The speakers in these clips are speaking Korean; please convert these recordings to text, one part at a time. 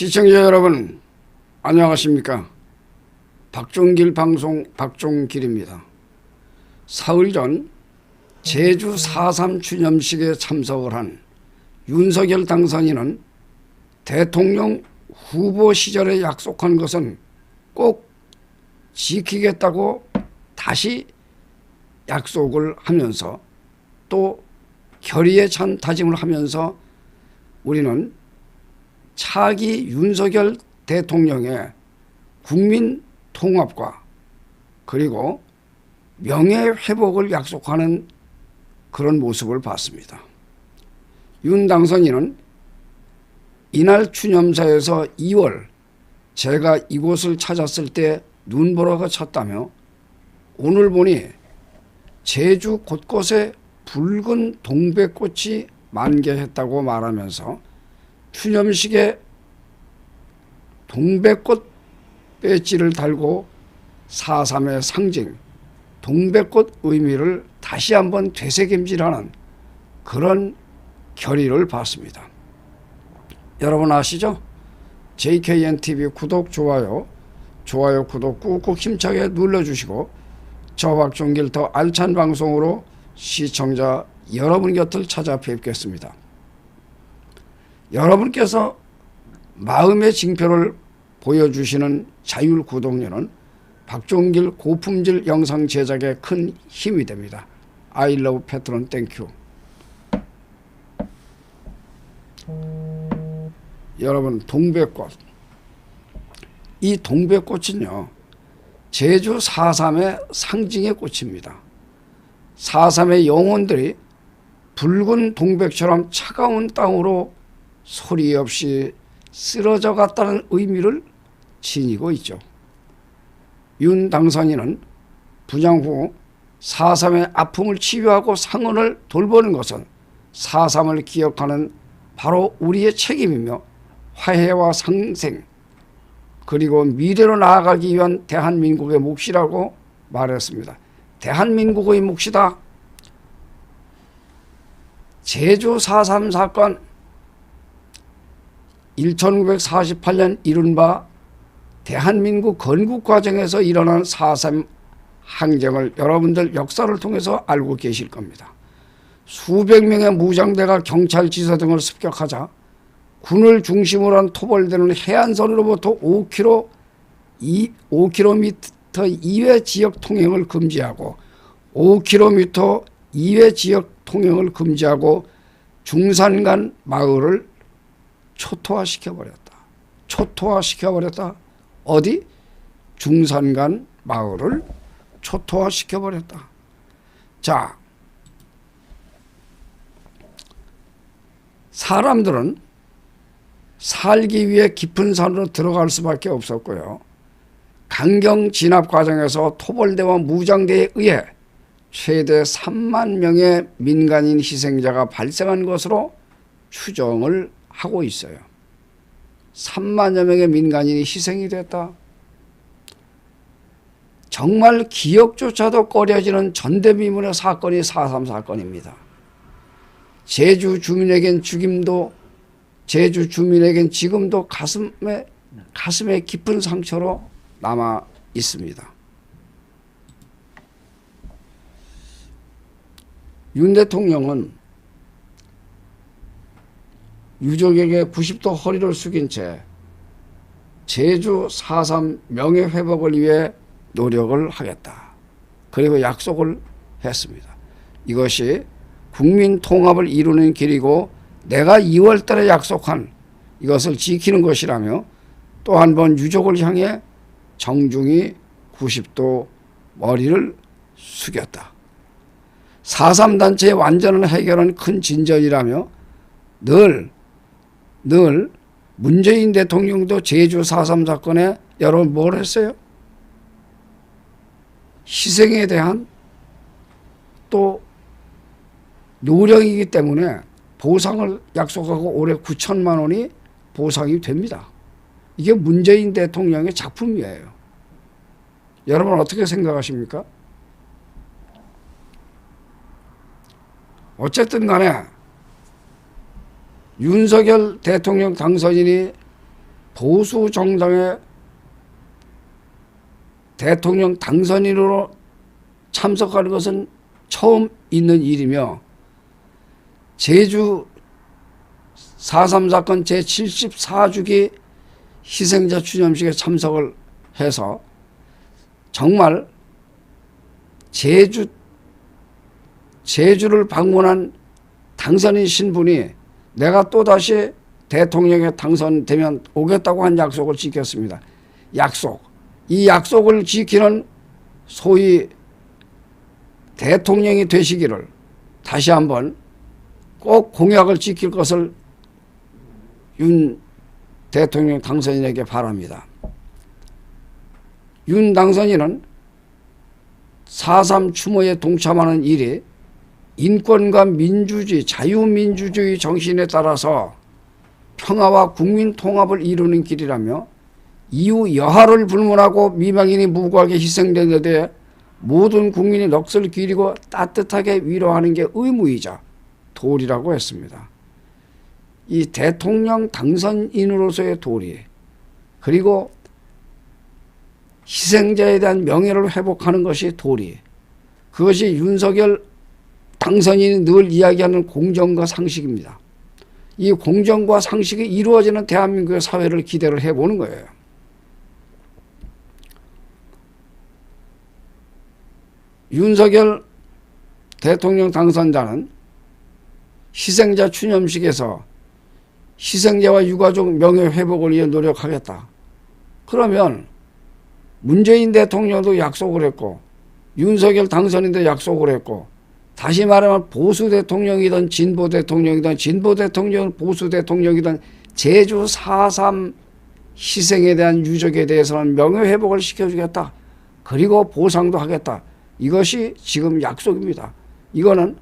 시청자 여러분 안녕하십니까? 박종길 방송 박종길입니다. 사흘 전 제주 4.3 추념식에 참석을 한 윤석열 당선인은 대통령 후보 시절에 약속한 것은 꼭 지키겠다고 다시 약속을 하면서 또 결의에 찬 다짐을 하면서 우리는 차기 윤석열 대통령의 국민 통합과 그리고 명예 회복을 약속하는 그런 모습을 봤습니다. 윤 당선인은 이날 추념사에서 2월 제가 이곳을 찾았을 때 눈보라가 쳤다며 오늘 보니 제주 곳곳에 붉은 동백꽃이 만개했다고 말하면서 추념식에 동백꽃 배지를 달고 4.3의 상징 동백꽃 의미를 다시 한번 되새김질하는 그런 결의를 봤습니다. 여러분 아시죠? JKNTV 구독, 좋아요, 좋아요, 구독 꾹꾹 힘차게 눌러주시고 저 박종길 더 알찬 방송으로 시청자 여러분 곁을 찾아뵙겠습니다. 여러분께서 마음의 징표를 보여주시는 자율 구독료는 박종길 고품질 영상 제작에 큰 힘이 됩니다. I love 패트론 땡큐. 여러분 동백꽃 이 동백꽃은요 제주 4.3의 상징의 꽃입니다. 4.3의 영혼들이 붉은 동백처럼 차가운 땅으로 소리 없이 쓰러져 갔다는 의미를 지니고 있죠. 윤 당선인은 부장 후 4.3의 아픔을 치유하고 상흔을 돌보는 것은 4.3을 기억하는 바로 우리의 책임이며 화해와 상생 그리고 미래로 나아가기 위한 대한민국의 몫이라고 말했습니다. 대한민국의 몫이다. 제주 4.3 사건 1948년 이른바 대한민국 건국 과정에서 일어난 4.3 항쟁을 여러분들 역사를 통해서 알고 계실 겁니다. 수백 명의 무장대가 경찰 지서 등을 습격하자 군을 중심으로 한 토벌대는 해안선으로부터 5km, 2, 5km 이외 지역 통행을 금지하고 5km 이외 지역 통행을 금지하고 중산간 마을을 초토화시켜 버렸다. 초토화시켜 버렸다. 어디? 중산간 마을을 초토화시켜 버렸다. 자, 사람들은 살기 위해 깊은 산으로 들어갈 수밖에 없었고요. 강경 진압 과정에서 토벌대와 무장대에 의해 최대 3만 명의 민간인 희생자가 발생한 것으로 추정을 하고 있어요. 3만여 명의 민간인이 희생이 됐다. 정말 기억조차도 꺼려지는 전대미문의 사건이 4.3 사건입니다. 제주 주민에겐 죽임도 제주 주민에겐 지금도 가슴에 가슴에 깊은 상처로 남아 있습니다. 윤 대통령은 유족에게 90도 허리를 숙인 채 제주 4.3 명예회복을 위해 노력을 하겠다. 그리고 약속을 했습니다. 이것이 국민 통합을 이루는 길이고 내가 2월 달에 약속한 이것을 지키는 것이라며 또 한 번 유족을 향해 정중히 90도 머리를 숙였다. 4.3 단체의 완전한 해결은 큰 진전이라며 늘, 늘 문재인 대통령도 제주 4.3 사건에 여러분 뭘 했어요? 희생에 대한 또 노력이기 때문에 보상을 약속하고 올해 9천만 원이 보상이 됩니다. 이게 문재인 대통령의 작품이에요. 여러분 어떻게 생각하십니까? 어쨌든 간에 윤석열 대통령 당선인이 보수 정당의 대통령 당선인으로 참석하는 것은 처음 있는 일이며 제주 4.3 사건 제74주기 희생자 추념식에 참석을 해서 정말 제주 제주를 방문한 당선인 신분이 내가 또다시 대통령에 당선되면 오겠다고 한 약속을 지켰습니다. 약속. 이 약속을 지키는 소위 대통령이 되시기를 다시 한번 꼭 공약을 지킬 것을 윤 대통령 당선인에게 바랍니다. 윤 당선인은 4.3 추모에 동참하는 일이 인권과 민주주의, 자유민주주의 정신에 따라서 평화와 국민 통합을 이루는 길이라며 이후 여하를 불문하고 미망인이 무고하게 희생된 데 모든 국민이 넋을 기리고 따뜻하게 위로하는 게 의무이자 도리라고 했습니다. 이 대통령 당선인으로서의 도리 그리고 희생자에 대한 명예를 회복하는 것이 도리 그것이 윤석열 당선인이 늘 이야기하는 공정과 상식입니다. 이 공정과 상식이 이루어지는 대한민국의 사회를 기대를 해보는 거예요. 윤석열 대통령 당선자는 희생자 추념식에서 희생자와 유가족 명예 회복을 위해 노력하겠다. 그러면 문재인 대통령도 약속을 했고 윤석열 당선인도 약속을 했고 다시 말하면 보수 대통령이든 진보 대통령이든 진보 대통령 보수 대통령이든 제주 4.3 희생에 대한 유족에 대해서는 명예회복을 시켜주겠다. 그리고 보상도 하겠다. 이것이 지금 약속입니다. 이거는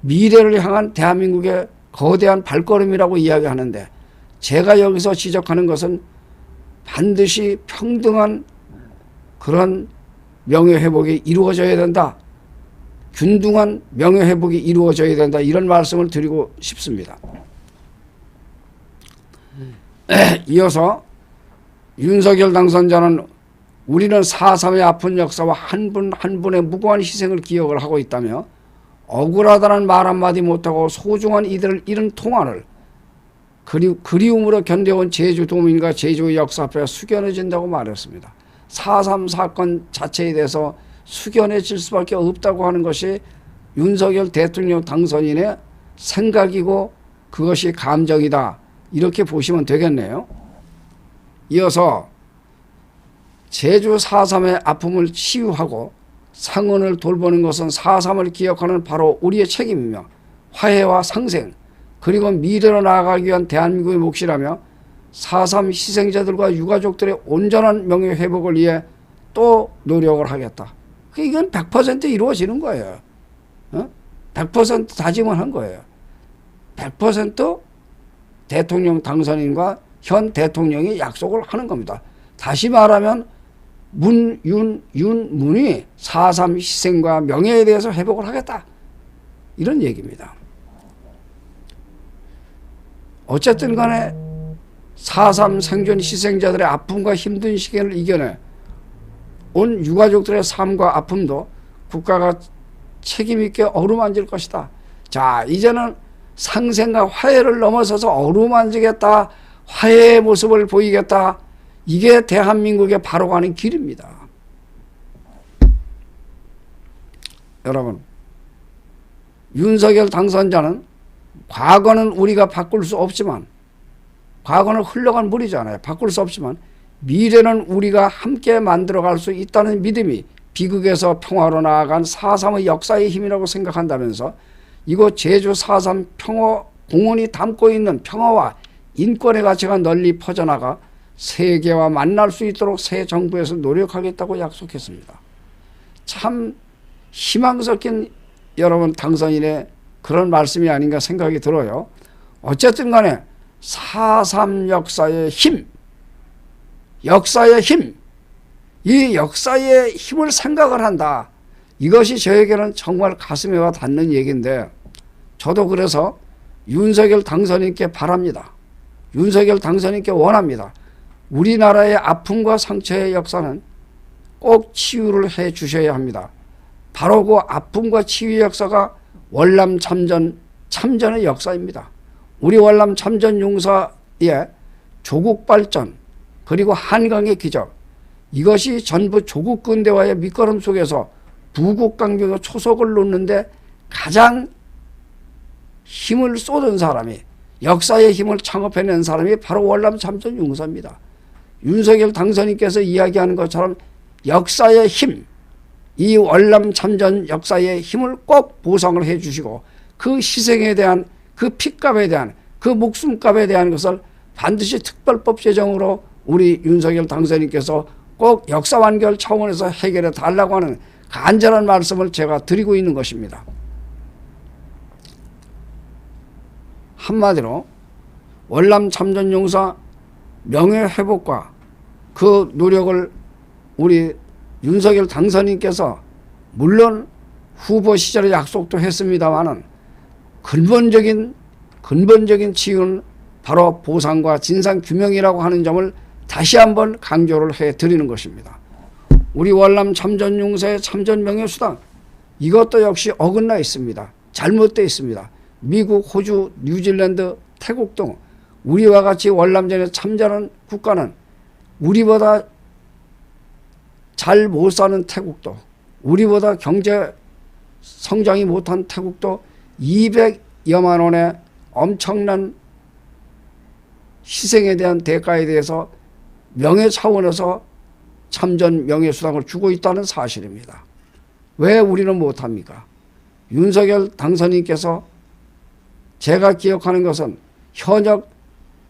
미래를 향한 대한민국의 거대한 발걸음이라고 이야기하는데 제가 여기서 지적하는 것은 반드시 평등한 그런 명예회복이 이루어져야 된다. 균등한 명예회복이 이루어져야 된다. 이런 말씀을 드리고 싶습니다. 이어서 윤석열 당선자는 우리는 4.3의 아픈 역사와 한분한 분의 무고한 희생을 기억을 하고 있다며 억울하다는 말 한마디 못하고 소중한 이들을 잃은 통화를 그리, 그리움으로 견뎌온 제주도민과 제주의 역사 앞에 숙연해진다고 말했습니다. 4.3 사건 자체에 대해서 숙연해질 수밖에 없다고 하는 것이 윤석열 대통령 당선인의 생각이고 그것이 감정이다. 이렇게 보시면 되겠네요. 이어서 제주 4.3의 아픔을 치유하고 상흔을 돌보는 것은 4.3을 기억하는 바로 우리의 책임이며 화해와 상생 그리고 미래로 나아가기 위한 대한민국의 몫이라며 4.3 희생자들과 유가족들의 온전한 명예회복을 위해 또 노력을 하겠다. 그 이건 100% 이루어지는 거예요. 어? 100% 다짐을 한 거예요. 100% 대통령 당선인과 현 대통령이 약속을 하는 겁니다. 다시 말하면 문, 윤, 윤, 문이 4.3 희생과 명예에 대해서 회복을 하겠다. 이런 얘기입니다. 어쨌든 간에 4.3 생존 희생자들의 아픔과 힘든 시기를 이겨내 온 유가족들의 삶과 아픔도 국가가 책임있게 어루만질 것이다. 자, 이제는 상생과 화해를 넘어서서 어루만지겠다. 화해의 모습을 보이겠다. 이게 대한민국의 바로 가는 길입니다. 여러분, 윤석열 당선자는 과거는 우리가 바꿀 수 없지만, 과거는 흘러간 물이잖아요. 바꿀 수 없지만, 미래는 우리가 함께 만들어갈 수 있다는 믿음이 비극에서 평화로 나아간 4.3의 역사의 힘이라고 생각한다면서 이곳 제주 4.3 평화 공원이 담고 있는 평화와 인권의 가치가 널리 퍼져나가 세계와 만날 수 있도록 새 정부에서 노력하겠다고 약속했습니다. 참 희망 섞인 여러분 당선인의 그런 말씀이 아닌가 생각이 들어요. 어쨌든 간에 4.3 역사의 힘, 역사의 힘, 이 역사의 힘을 생각을 한다. 이것이 저에게는 정말 가슴에 와 닿는 얘기인데 저도 그래서 윤석열 당선인께 바랍니다. 윤석열 당선인께 원합니다. 우리나라의 아픔과 상처의 역사는 꼭 치유를 해 주셔야 합니다. 바로 그 아픔과 치유의 역사가 월남 참전 참전의 역사입니다. 우리 월남 참전 용사의 조국 발전 그리고 한강의 기적 이것이 전부 조국 근대화의 밑거름 속에서 부국 강병의 초석을 놓는데 가장 힘을 쏟은 사람이 역사의 힘을 창업해낸 사람이 바로 월남 참전 용사입니다. 윤석열 당선인께서 이야기하는 것처럼 역사의 힘, 이 월남 참전 역사의 힘을 꼭 보상을 해 주시고 그 희생에 대한 그 피값에 대한 그 목숨값에 대한 것을 반드시 특별법 제정으로 우리 윤석열 당선인께서 꼭 역사 완결 차원에서 해결해 달라고 하는 간절한 말씀을 제가 드리고 있는 것입니다. 한마디로 월남 참전 용사 명예 회복과 그 노력을 우리 윤석열 당선인께서 물론 후보 시절에 약속도 했습니다마는 근본적인 근본적인 치유는 바로 보상과 진상 규명이라고 하는 점을 다시 한번 강조를 해 드리는 것입니다. 우리 월남 참전 용사의 참전 명예수당 이것도 역시 어긋나 있습니다. 잘못되어 있습니다. 미국, 호주, 뉴질랜드, 태국 등 우리와 같이 월남전에 참전한 국가는 우리보다 잘 못 사는 태국도 우리보다 경제 성장이 못한 태국도 200여만 원의 엄청난 희생에 대한 대가에 대해서 명예 차원에서 참전 명예수당을 주고 있다는 사실입니다. 왜 우리는 못합니까? 윤석열 당선인께서 제가 기억하는 것은 현역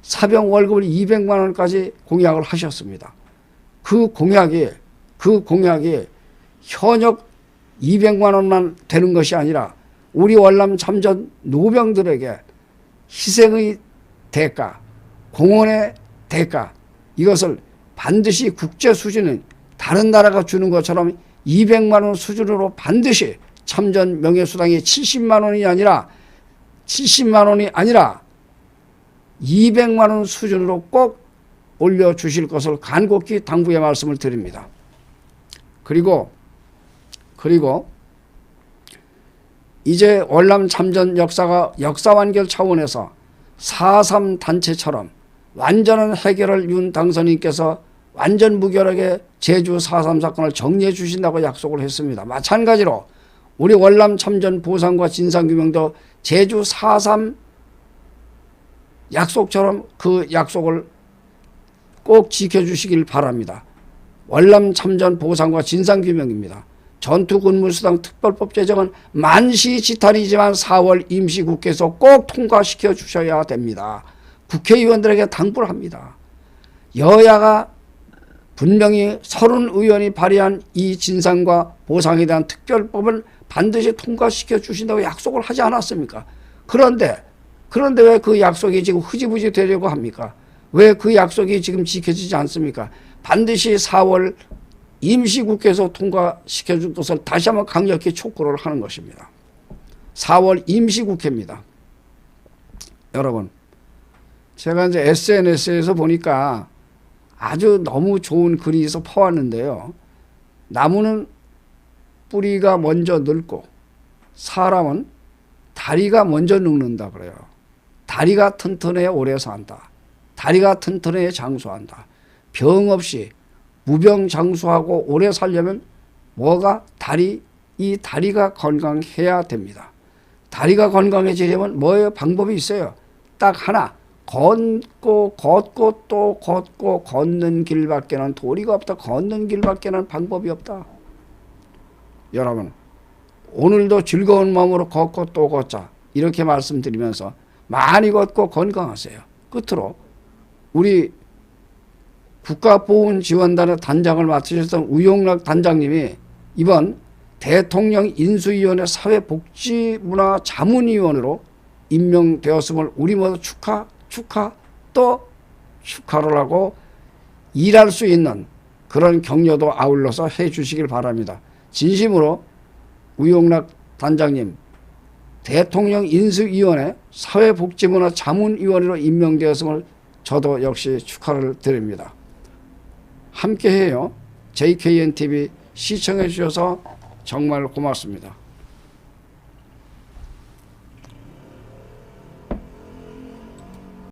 사병 월급을 200만 원까지 공약을 하셨습니다. 그 공약이 그 공약이 현역 200만 원만 되는 것이 아니라 우리 월남 참전 노병들에게 희생의 대가, 공헌의 대가 이것을 반드시 국제 수준은 다른 나라가 주는 것처럼 200만 원 수준으로 반드시 참전 명예수당이 70만 원이 아니라 70만 원이 아니라 200만 원 수준으로 꼭 올려 주실 것을 간곡히 당부의 말씀을 드립니다. 그리고 그리고 이제 월남 참전 역사가 역사 완결 차원에서 4.3 단체처럼 완전한 해결을 윤 당선인께서 완전 무결하게 제주 4.3 사건을 정리해 주신다고 약속을 했습니다. 마찬가지로 우리 월남 참전 보상과 진상규명도 제주 4.3 약속처럼 그 약속을 꼭 지켜주시길 바랍니다. 월남 참전 보상과 진상규명입니다. 전투근무수당 특별법 제정은 만시지탄이지만 4월 임시국회에서 꼭 통과시켜 주셔야 됩니다. 국회의원들에게 당부를 합니다. 여야가 분명히 서른 의원이 발의한 이 진상과 보상에 대한 특별법을 반드시 통과시켜 주신다고 약속을 하지 않았습니까? 그런데 그런데 왜 그 약속이 지금 흐지부지 되려고 합니까? 왜 그 약속이 지금 지켜지지 않습니까? 반드시 4월 임시국회에서 통과시켜 줄 것을 다시 한번 강력히 촉구를 하는 것입니다. 4월 임시국회입니다. 여러분, 제가 이제 SNS에서 보니까 아주 너무 좋은 글이 있어 퍼왔는데요. 나무는 뿌리가 먼저 늙고 사람은 다리가 먼저 늙는다 그래요. 다리가 튼튼해야 오래 산다. 다리가 튼튼해야 장수한다. 병 없이 무병장수하고 오래 살려면 뭐가 다리 이 다리가 건강해야 됩니다. 다리가 건강해지려면 뭐예요? 방법이 있어요. 딱 하나. 걷고 걷고 또 걷고 걷는 길밖에는 도리가 없다. 걷는 길밖에는 방법이 없다. 여러분 오늘도 즐거운 마음으로 걷고 또 걷자 이렇게 말씀드리면서 많이 걷고 건강하세요. 끝으로 우리 국가보훈지원단의 단장을 맡으셨던 우용락 단장님이 이번 대통령 인수위원회 사회복지문화자문위원으로 임명되었음을 우리 모두 축하, 축하, 또 축하를 하고 일할 수 있는 그런 격려도 아울러서 해 주시길 바랍니다. 진심으로 우용락 단장님 대통령 인수위원회 사회복지문화 자문위원회로 임명되었음을 저도 역시 축하를 드립니다. 함께해요. JKN TV 시청해 주셔서 정말 고맙습니다.